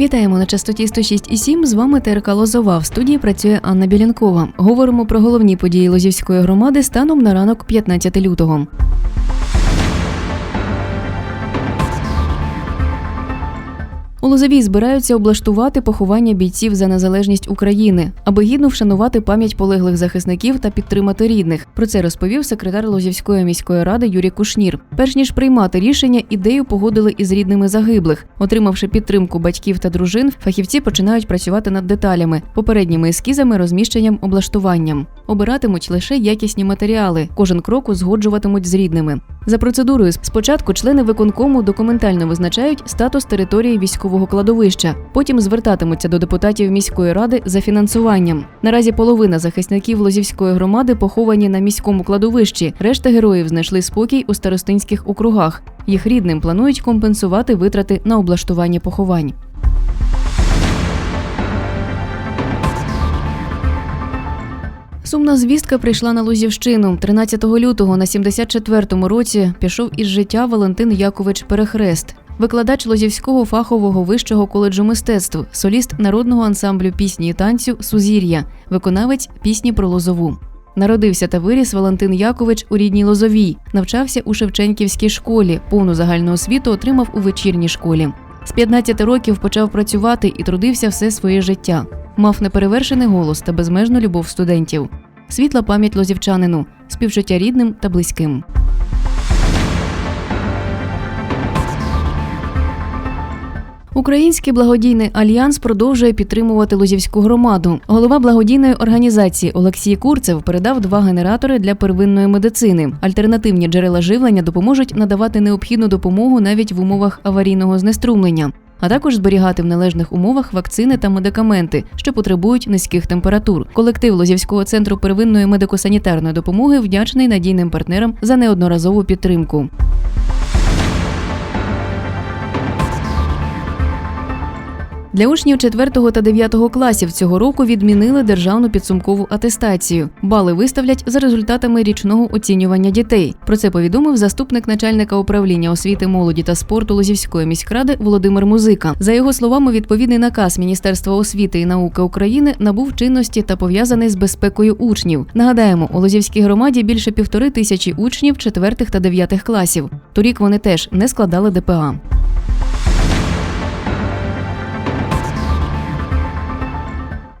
Вітаємо на частоті 106,7. З вами ТРК Лозова. В студії працює Анна Білянкова. Говоримо про головні події Лозівської громади станом на ранок 15 лютого. Лозовій збираються облаштувати поховання бійців за незалежність України, аби гідно вшанувати пам'ять полеглих захисників та підтримати рідних. Про це розповів секретар Лозівської міської ради Юрій Кушнір. Перш ніж приймати рішення, ідею погодили із рідними загиблих. Отримавши підтримку батьків та дружин, фахівці починають працювати над деталями, попередніми ескізами, розміщенням, облаштуванням. Обиратимуть лише якісні матеріали. Кожен крок узгоджуватимуть з рідними. За процедурою спочатку члени виконкому документально визначають статус території військового кладовища. Потім звертатимуться до депутатів міської ради за фінансуванням. Наразі половина захисників Лозівської громади поховані на міському кладовищі. Решта героїв знайшли спокій у старостинських округах. Їх рідним планують компенсувати витрати на облаштування поховань. Сумна звістка прийшла на Лузівщину. 13 лютого на 74-му році пішов із життя Валентин Якович Перехрест. Викладач Лозівського фахового вищого коледжу мистецтв, соліст народного ансамблю пісні і танцю Сузір'я, виконавець пісні про Лозову. Народився та виріс Валентин Якович у рідній Лозовій, навчався у Шевченківській школі, повну загальну освіту отримав у вечірній школі. З 15 років почав працювати і трудився все своє життя. Мав неперевершений голос та безмежну любов студентів. Світла пам'ять лозівчанину, співчуття рідним та близьким. Український благодійний альянс продовжує підтримувати Лозівську громаду. Голова благодійної організації Олексій Курцев передав два генератори для первинної медицини. Альтернативні джерела живлення допоможуть надавати необхідну допомогу навіть в умовах аварійного знеструмлення. А також зберігати в належних умовах вакцини та медикаменти, що потребують низьких температур. Колектив Лозівського центру первинної медико-санітарної допомоги вдячний надійним партнерам за неодноразову підтримку. Для учнів 4 та 9 класів цього року відмінили державну підсумкову атестацію. Бали виставлять за результатами річного оцінювання дітей. Про це повідомив заступник начальника управління освіти, молоді та спорту Лозівської міськради Володимир Музика. За його словами, відповідний наказ Міністерства освіти і науки України набув чинності та пов'язаний з безпекою учнів. Нагадаємо, у Лозівській громаді більше півтори тисячі учнів 4 та 9 класів. Торік вони теж не складали ДПА.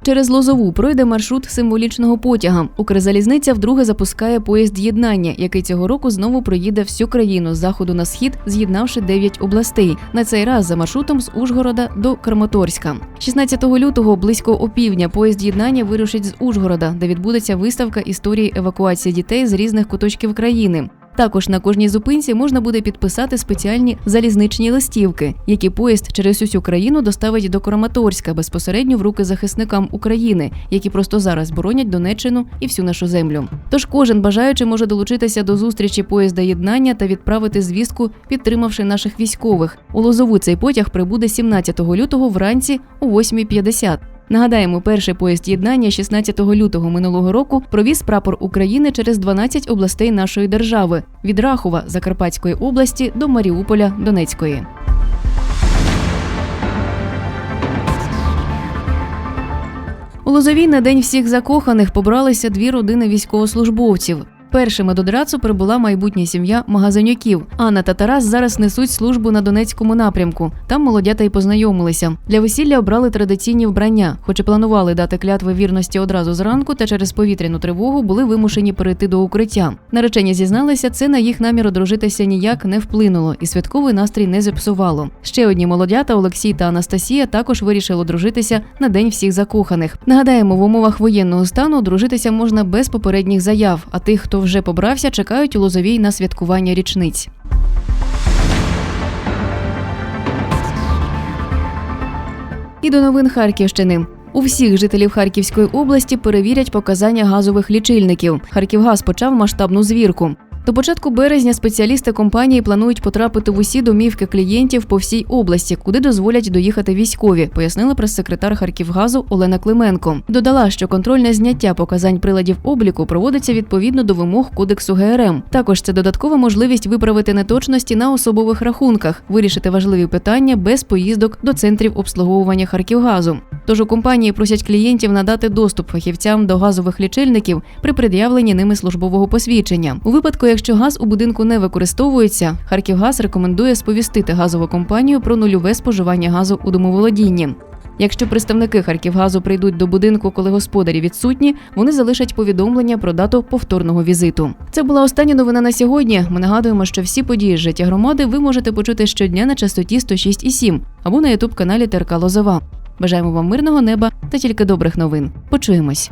Через Лозову пройде маршрут символічного потяга. Укрзалізниця вдруге запускає поїзд єднання, який цього року знову проїде всю країну з заходу на схід, з'єднавши 9 областей. На цей раз за маршрутом з Ужгорода до Краматорська. 16 лютого близько опівдня поїзд єднання вирушить з Ужгорода, де відбудеться виставка історії евакуації дітей з різних куточків країни. Також на кожній зупинці можна буде підписати спеціальні залізничні листівки, які поїзд через усю країну доставить до Краматорська безпосередньо в руки захисникам України, які просто зараз боронять Донеччину і всю нашу землю. Тож кожен бажаючий може долучитися до зустрічі поїзда єднання та відправити звістку, підтримавши наших військових. У Лозову цей потяг прибуде 17 лютого вранці о 8.50. Нагадаємо, перший поїзд єднання 16 лютого минулого року провіз прапор України через 12 областей нашої держави від Рахова Закарпатської області до Маріуполя Донецької. У Лозовій на день всіх закоханих побралися дві родини військовослужбовців. Першими до драцу прибула майбутня сім'я магазинюків. Анна та Тарас зараз несуть службу на Донецькому напрямку. Там молодята й познайомилися. Для весілля обрали традиційні вбрання, хоч і планували дати клятви вірності одразу зранку, та через повітряну тривогу були вимушені перейти до укриття. Наречені зізналися, це на їх намір одружитися ніяк не вплинуло, і святковий настрій не зіпсувало. Ще одні молодята Олексій та Анастасія також вирішили одружитися на день всіх закоханих. Нагадаємо, в умовах воєнного стану одружитися можна без попередніх заяв. А тих, вже побрався, чекають у Лозовій на святкування річниць. І до новин Харківщини. У всіх жителів Харківської області перевірять показання газових лічильників. Харківгаз почав масштабну звірку. До початку березня спеціалісти компанії планують потрапити в усі домівки клієнтів по всій області, куди дозволять доїхати військові, пояснила прес-секретар Харківгазу Олена Клименко. Додала, що контрольне зняття показань приладів обліку проводиться відповідно до вимог кодексу ГРМ. Також це додаткова можливість виправити неточності на особових рахунках, вирішити важливі питання без поїздок до центрів обслуговування Харківгазу. Тож у компанії просять клієнтів надати доступ фахівцям до газових лічильників при пред'явленні ними службового посвідчення. У випадку, якщо газ у будинку не використовується, Харківгаз рекомендує сповістити газову компанію про нульове споживання газу у домоволодінні. Якщо представники Харківгазу прийдуть до будинку, коли господарі відсутні, вони залишать повідомлення про дату повторного візиту. Це була остання новина на сьогодні. Ми нагадуємо, що всі події з життя громади ви можете почути щодня на частоті 106,7 або на ютуб каналі ТРК Лозова. Бажаємо вам мирного неба та тільки добрих новин. Почуємось.